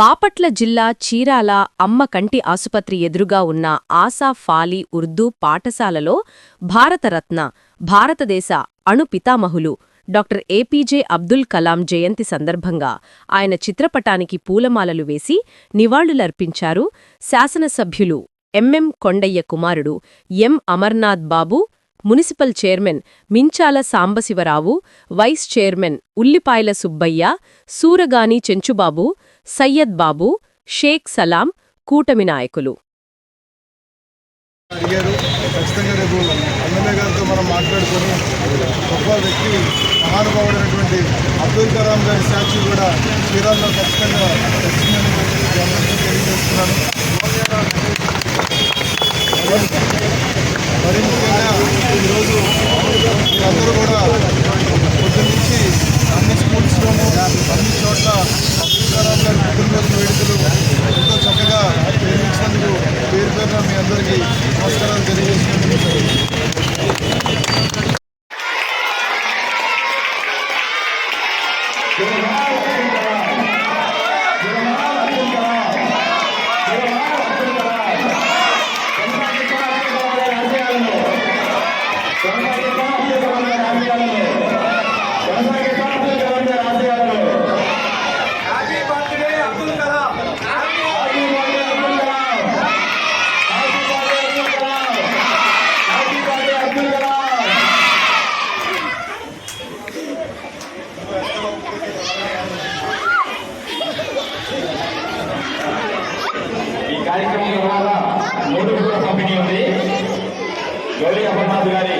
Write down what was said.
బాపట్ల జిల్లా చీరాల అమ్మ కంటి ఆసుపత్రి ఎదురుగా ఉన్న ఆసా ఫాలీ ఉర్దూ పాఠశాలలో భారతరత్న భారతదేశ అణు పితామహులు doctor A P J Abdul Kalam జయంతి సందర్భంగా ఆయన చిత్రపటానికి పూలమాలలు వేసి నివాళులర్పించారు శాసనసభ్యులు ఎంఎం కొండయ్య కుమారుడు M Amarnath Babu municipal chairman Minchala Sambasiva Rao vice chairman Ullipayala Subbaiah Suragani Chenchubabu Syed బాబు షేక్ సలాం కూటమి నాయకులు. అడిగారు. ఖచ్చితంగా రేపు ఎమ్మెల్యే గారితో మనం మాట్లాడుకొని గొప్ప వ్యక్తి మహానుభావుడైనటువంటి అబ్దుల్ కలాం గారి స్టాచ్యూ కూడా ఖచ్చితంగా తెలియజేస్తున్నాను. మరి నమస్కారం తెలియజేస్తున్నాను తెలియజేసినందుకు happy birthday Abdul Kalam happy birthday Abdul Kalam happy birthday Abdul Kalam happy birthday Abdul Kalam ఈ కార్యక్రమం ద్వారా నోటు కూడా పంపిణీ ఉంది గౌరీ అమర్నాథ్ గారి